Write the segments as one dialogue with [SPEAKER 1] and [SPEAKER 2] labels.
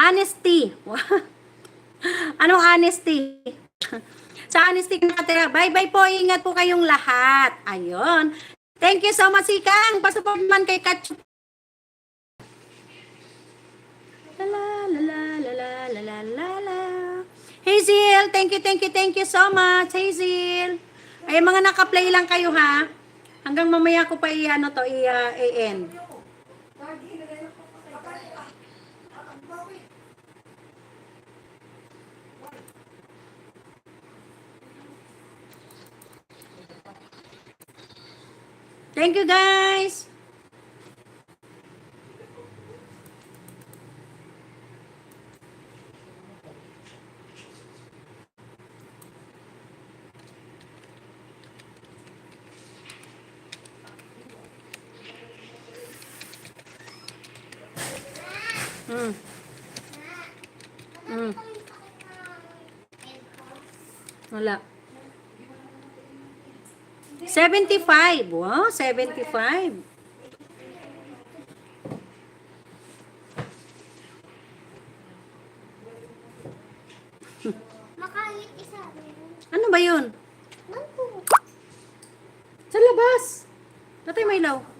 [SPEAKER 1] Honesty. Anong honesty? Sa honesty natira. Bye-bye po. Ingat po kayong lahat. Ayun. Thank you so much, Ikang. Pasupport man kay Katsu. La la la la la la la la la. Hazel, thank you, thank you, thank you so much, Hazel. Ay, mga naka-play lang kayo ha. Hanggang mamaya ko pa i-ano to, i- uh, i-end. Thank you guys. Mm. Mm. Wala. 75. Wow, 75.
[SPEAKER 2] Makahit isa.
[SPEAKER 1] Ano ba yun? Sa labas. Natay may ilaw.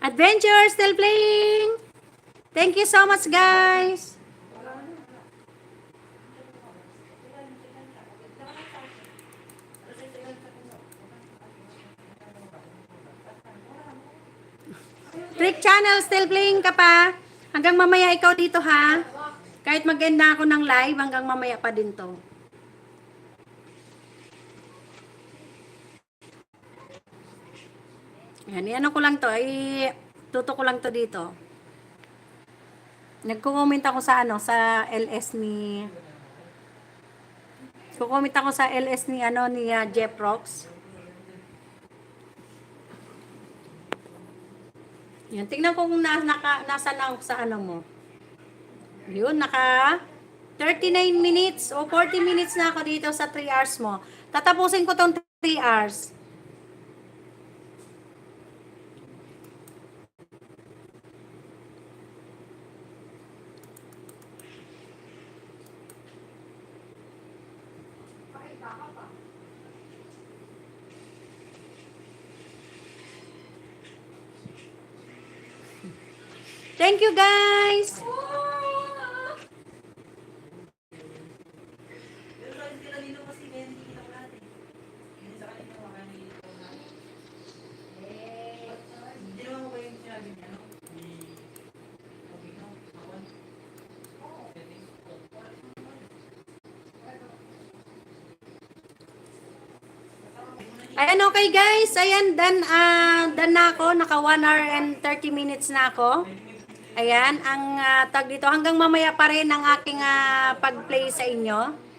[SPEAKER 1] Adventure still playing. Thank you so much, guys. Trick channel still playing ka pa. Hanggang mamaya ikaw dito ha. Kahit mag-end na ako ng live, hanggang mamaya pa din to. Yan, yan ko lang to. Ay, tuto ko lang to dito. Nagko-comment ako sa ano, sa LS ni... Kukomment ako sa LS ni ano ni uh, Jeff Rocks. Yan, tingnan ko kung na, naka, nasa na sa ano mo. Yun, naka 39 minutes o 40 minutes na ako dito sa 3 hours mo. Tatapusin ko tong 3 hours. Thank you guys. Ayan, okay guys. Ayan, done, ah done na ako. Naka 1 hour and 30 minutes na ako. Ayan, ang ah, tag dito. Hanggang mamaya pa rin ang aking ah, pag-play sa inyo.